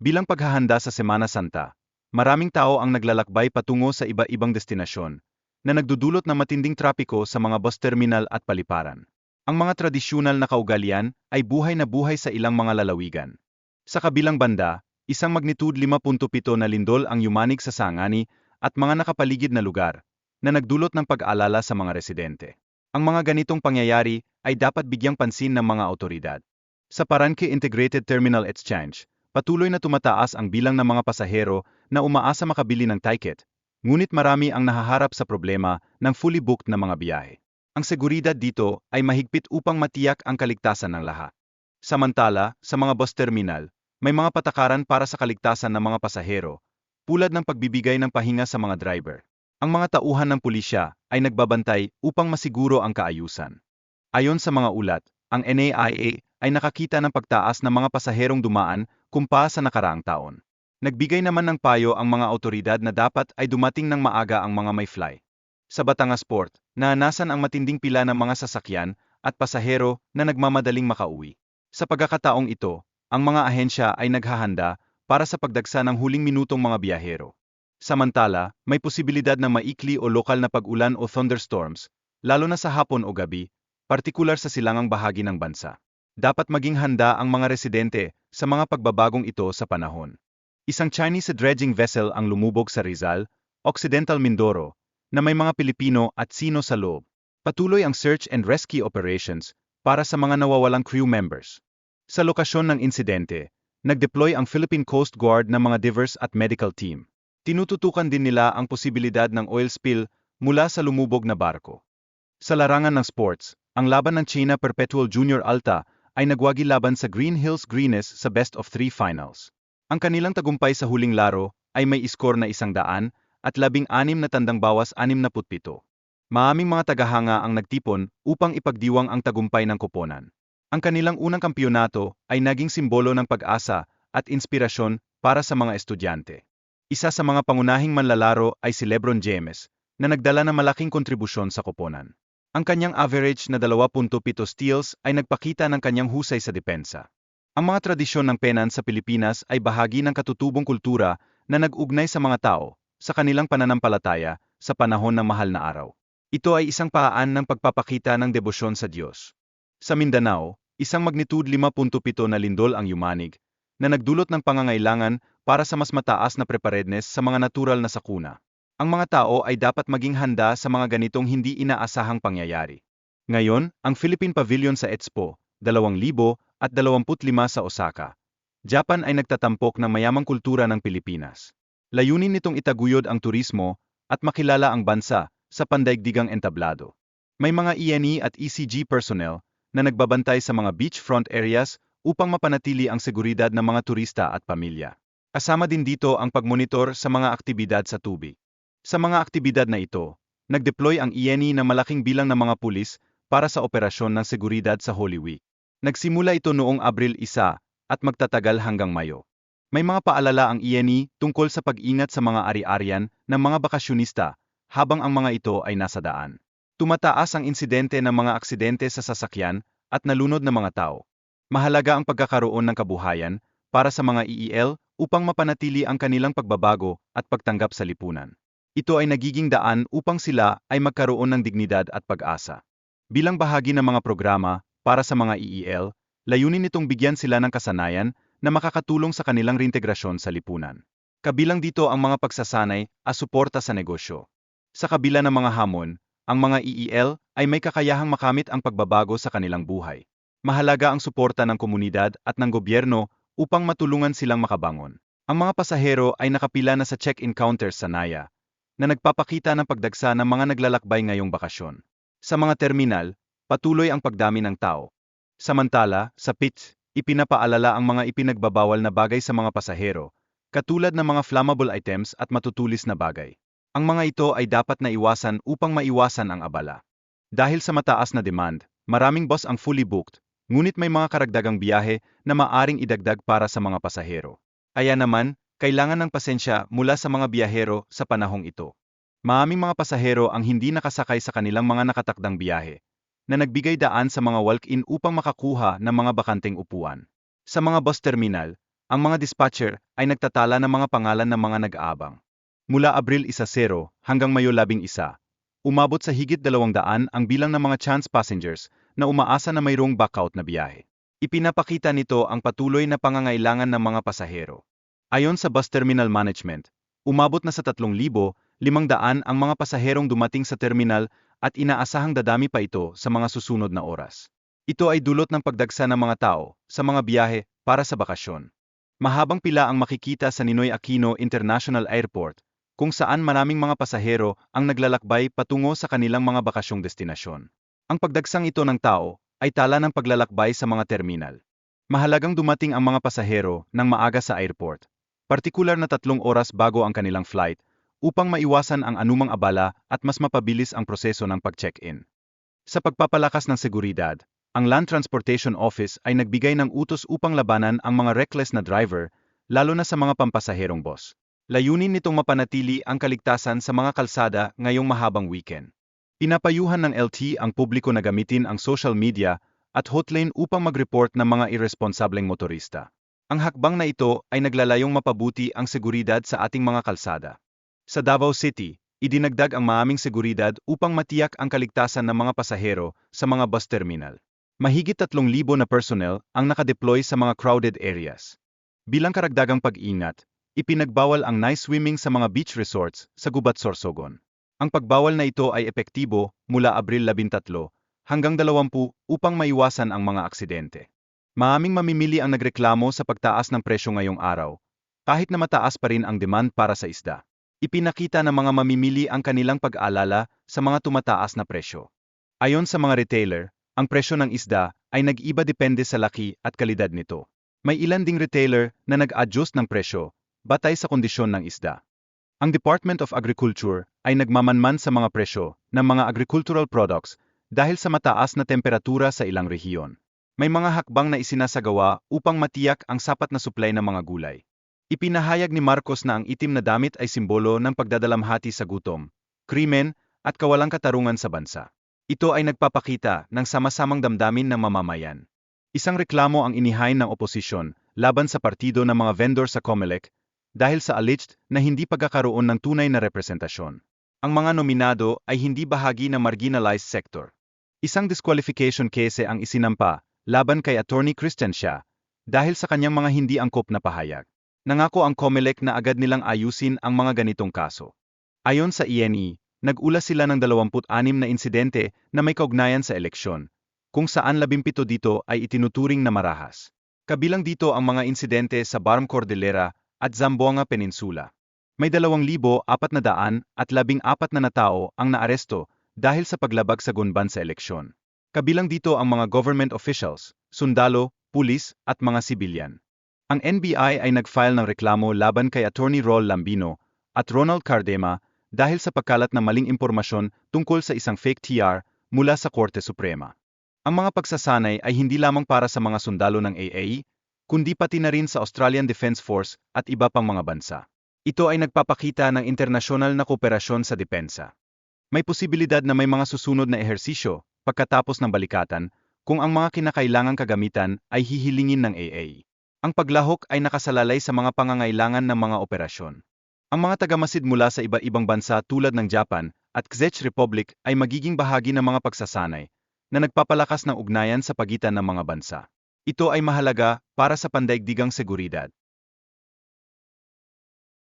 Bilang paghahanda sa Semana Santa, maraming tao ang naglalakbay patungo sa iba-ibang destinasyon na nagdudulot ng matinding trapiko sa mga bus terminal at paliparan. Ang mga tradisyonal na kaugalian ay buhay na buhay sa ilang mga lalawigan. Sa kabilang banda, isang magnitude 5.7 na lindol ang yumanig sa Sangani at mga nakapaligid na lugar na nagdulot ng pag-alala sa mga residente. Ang mga ganitong pangyayari ay dapat bigyang pansin ng mga otoridad. Sa Paranque Integrated Terminal Exchange, patuloy na tumataas ang bilang ng mga pasahero na umaasa makabili ng ticket, ngunit marami ang nahaharap sa problema ng fully booked na mga biyahe. Ang seguridad dito ay mahigpit upang matiyak ang kaligtasan ng lahat. Samantala, sa mga bus terminal, may mga patakaran para sa kaligtasan ng mga pasahero, tulad ng pagbibigay ng pahinga sa mga driver. Ang mga tauhan ng pulisya ay nagbabantay upang masiguro ang kaayusan. Ayon sa mga ulat, ang NAIA ay nakakita ng pagtaas ng mga pasaherong dumaan kumpara sa nakaraang taon. Nagbigay naman ng payo ang mga otoridad na dapat ay dumating ng maaga ang mga may fly. Sa Batangas Port, naanasan ang matinding pila ng mga sasakyan at pasahero na nagmamadaling makauwi. Sa pagkakataong ito, ang mga ahensya ay naghahanda para sa pagdagsa ng huling minutong mga biyahero. Samantala, may posibilidad na maikli o lokal na pag-ulan o thunderstorms, lalo na sa hapon o gabi, partikular sa silangang bahagi ng bansa. Dapat maging handa ang mga residente sa mga pagbabagong ito sa panahon. Isang Chinese dredging vessel ang lumubog sa Rizal, Occidental Mindoro, na may mga Pilipino at Sino sa loob. Patuloy ang search and rescue operations para sa mga nawawalang crew members. Sa lokasyon ng insidente, nag-deploy ang Philippine Coast Guard ng mga divers at medical team. Tinututukan din nila ang posibilidad ng oil spill mula sa lumubog na barko. Sa larangan ng sports, ang laban ng China Perpetual Junior Alta ay nagwagi laban sa Green Hills Greenes sa best of three finals. Ang kanilang tagumpay sa huling laro ay may iskor na isang daan at labing anim na tandang bawas anim na putpito. Maaming mga tagahanga ang nagtipon upang ipagdiwang ang tagumpay ng koponan. Ang kanilang unang kampyonato ay naging simbolo ng pag-asa at inspirasyon para sa mga estudyante. Isa sa mga pangunahing manlalaro ay si Lebron James, na nagdala ng malaking kontribusyon sa koponan. Ang kanyang average na 2.7 steals ay nagpakita ng kanyang husay sa depensa. Ang mga tradisyon ng penan sa Pilipinas ay bahagi ng katutubong kultura na nag-ugnay sa mga tao, sa kanilang pananampalataya, sa panahon ng mahal na araw. Ito ay isang paan ng pagpapakita ng debosyon sa Diyos. Sa Mindanao, isang magnitude 5.7 na lindol ang yumanig, na nagdulot ng pangangailangan para sa mas mataas na preparedness sa mga natural na sakuna. Ang mga tao ay dapat maging handa sa mga ganitong hindi inaasahang pangyayari. Ngayon, ang Philippine Pavilion sa Expo, 2025 sa Osaka. Japan ay nagtatampok ng mayamang kultura ng Pilipinas. Layunin nitong itaguyod ang turismo at makilala ang bansa sa pandaigdigang entablado. May mga ENE at ECG personnel na nagbabantay sa mga beachfront areas upang mapanatili ang seguridad ng mga turista at pamilya. Kasama din dito ang pagmonitor sa mga aktibidad sa tubig. Sa mga aktibidad na ito, nag-deploy ang IENI na malaking bilang ng mga pulis para sa operasyon ng seguridad sa Holy Week. Nagsimula ito noong Abril 1 at magtatagal hanggang Mayo. May mga paalala ang IENI tungkol sa pag-ingat sa mga ari-arian ng mga bakasyonista habang ang mga ito ay nasa daan. Tumataas ang insidente ng mga aksidente sa sasakyan at nalunod na mga tao. Mahalaga ang pagkakaroon ng kabuhayan para sa mga EEL upang mapanatili ang kanilang pagbabago at pagtanggap sa lipunan. Ito ay nagiging daan upang sila ay magkaroon ng dignidad at pag-asa. Bilang bahagi ng mga programa para sa mga EEL, layunin nitong bigyan sila ng kasanayan na makakatulong sa kanilang reintegrasyon sa lipunan. Kabilang dito ang mga pagsasanay at suporta sa negosyo. Sa kabila ng mga hamon, ang mga EEL ay may kakayahang makamit ang pagbabago sa kanilang buhay. Mahalaga ang suporta ng komunidad at ng gobyerno upang matulungan silang makabangon. Ang mga pasahero ay nakapila na sa check-in counters sa Naya, na nagpapakita ng pagdagsa ng mga naglalakbay ngayong bakasyon. Sa mga terminal, patuloy ang pagdami ng tao. Samantala, sa pits, ipinapaalala ang mga ipinagbabawal na bagay sa mga pasahero, katulad ng mga flammable items at matutulis na bagay. Ang mga ito ay dapat na iwasan upang maiwasan ang abala. Dahil sa mataas na demand, maraming bus ang fully booked, ngunit may mga karagdagang biyahe na maaring idagdag para sa mga pasahero. Kaya naman, kailangan ng pasensya mula sa mga biyahero sa panahong ito. Maaming mga pasahero ang hindi nakasakay sa kanilang mga nakatakdang biyahe, na nagbigay daan sa mga walk-in upang makakuha ng mga bakanteng upuan. Sa mga bus terminal, ang mga dispatcher ay nagtatala ng mga pangalan ng mga nag-aabang. Mula Abril 1-0 hanggang Mayo 11, umabot sa higit 200 ang bilang ng mga chance passengers na umaasa na mayroong backout na biyahe. Ipinapakita nito ang patuloy na pangangailangan ng mga pasahero. Ayon sa Bus Terminal Management, umabot na sa 3,500 ang mga pasaherong dumating sa terminal at inaasahang dadami pa ito sa mga susunod na oras. Ito ay dulot ng pagdagsa ng mga tao sa mga biyahe para sa bakasyon. Mahabang pila ang makikita sa Ninoy Aquino International Airport, kung saan maraming mga pasahero ang naglalakbay patungo sa kanilang mga bakasyong destinasyon. Ang pagdagsang ito ng tao ay tala ng paglalakbay sa mga terminal. Mahalagang dumating ang mga pasahero ng maaga sa airport, partikular na tatlong oras bago ang kanilang flight, upang maiwasan ang anumang abala at mas mapabilis ang proseso ng pag-check-in. Sa pagpapalakas ng seguridad, ang Land Transportation Office ay nagbigay ng utos upang labanan ang mga reckless na driver, lalo na sa mga pampasaherong bus. Layunin nitong mapanatili ang kaligtasan sa mga kalsada ngayong mahabang weekend. Pinapayuhan ng LT ang publiko na gamitin ang social media at hotline upang mag-report ng mga irresponsableng motorista. Ang hakbang na ito ay naglalayong mapabuti ang seguridad sa ating mga kalsada. Sa Davao City, idinagdag ang maaming seguridad upang matiyak ang kaligtasan ng mga pasahero sa mga bus terminal. Mahigit 3,000 na personnel ang nakadeploy sa mga crowded areas. Bilang karagdagang pag-ingat, ipinagbawal ang night swimming sa mga beach resorts sa Gubat Sorsogon. Ang pagbawal na ito ay epektibo mula Abril 13 hanggang 20 upang maiwasan ang mga aksidente. Maaming mamimili ang nagreklamo sa pagtaas ng presyo ngayong araw, kahit na mataas pa rin ang demand para sa isda. Ipinakita ng mga mamimili ang kanilang pag-aalala sa mga tumataas na presyo. Ayon sa mga retailer, ang presyo ng isda ay nag-iba depende sa laki at kalidad nito. May ilan ding retailer na nag-adjust ng presyo batay sa kondisyon ng isda. Ang Department of Agriculture ay nagmamanman sa mga presyo ng mga agricultural products dahil sa mataas na temperatura sa ilang rehiyon. May mga hakbang na isinasagawa upang matiyak ang sapat na supply ng mga gulay. Ipinahayag ni Marcos na ang itim na damit ay simbolo ng pagdadalamhati sa gutom, krimen, at kawalang katarungan sa bansa. Ito ay nagpapakita ng sama-samang damdamin ng mamamayan. Isang reklamo ang inihain ng oposisyon laban sa partido ng mga vendor sa COMELEC dahil sa alleged na hindi pagkakaroon ng tunay na representasyon. Ang mga nominado ay hindi bahagi ng marginalized sector. Isang disqualification case ang isinampa laban kay Attorney Christian Shah dahil sa kanyang mga hindi angkop na pahayag. Nangako ang COMELEC na agad nilang ayusin ang mga ganitong kaso. Ayon sa ENE, nag-ulas sila ng 26 na insidente na may kaugnayan sa eleksyon, kung saan 17 dito ay itinuturing na marahas. Kabilang dito ang mga insidente sa Barm Cordillera at Zamboanga Peninsula. May 2,400 at 14 na natao ang naaresto dahil sa paglabag sa gunban sa eleksyon. Kabilang dito ang mga government officials, sundalo, pulis at mga sibilyan. Ang NBI ay nag-file ng reklamo laban kay Attorney Rol Lambino at Ronald Cardema dahil sa pagkalat ng maling impormasyon tungkol sa isang fake TR mula sa Korte Suprema. Ang mga pagsasanay ay hindi lamang para sa mga sundalo ng AA, kundi pati na rin sa Australian Defence Force at iba pang mga bansa. Ito ay nagpapakita ng internasyonal na kooperasyon sa depensa. May posibilidad na may mga susunod na ehersisyo pagkatapos ng balikatan kung ang mga kinakailangang kagamitan ay hihilingin ng AA. Ang paglahok ay nakasalalay sa mga pangangailangan ng mga operasyon. Ang mga tagamasid mula sa iba-ibang bansa tulad ng Japan at Czech Republic ay magiging bahagi ng mga pagsasanay na nagpapalakas ng ugnayan sa pagitan ng mga bansa. Ito ay mahalaga para sa pandaigdigang seguridad.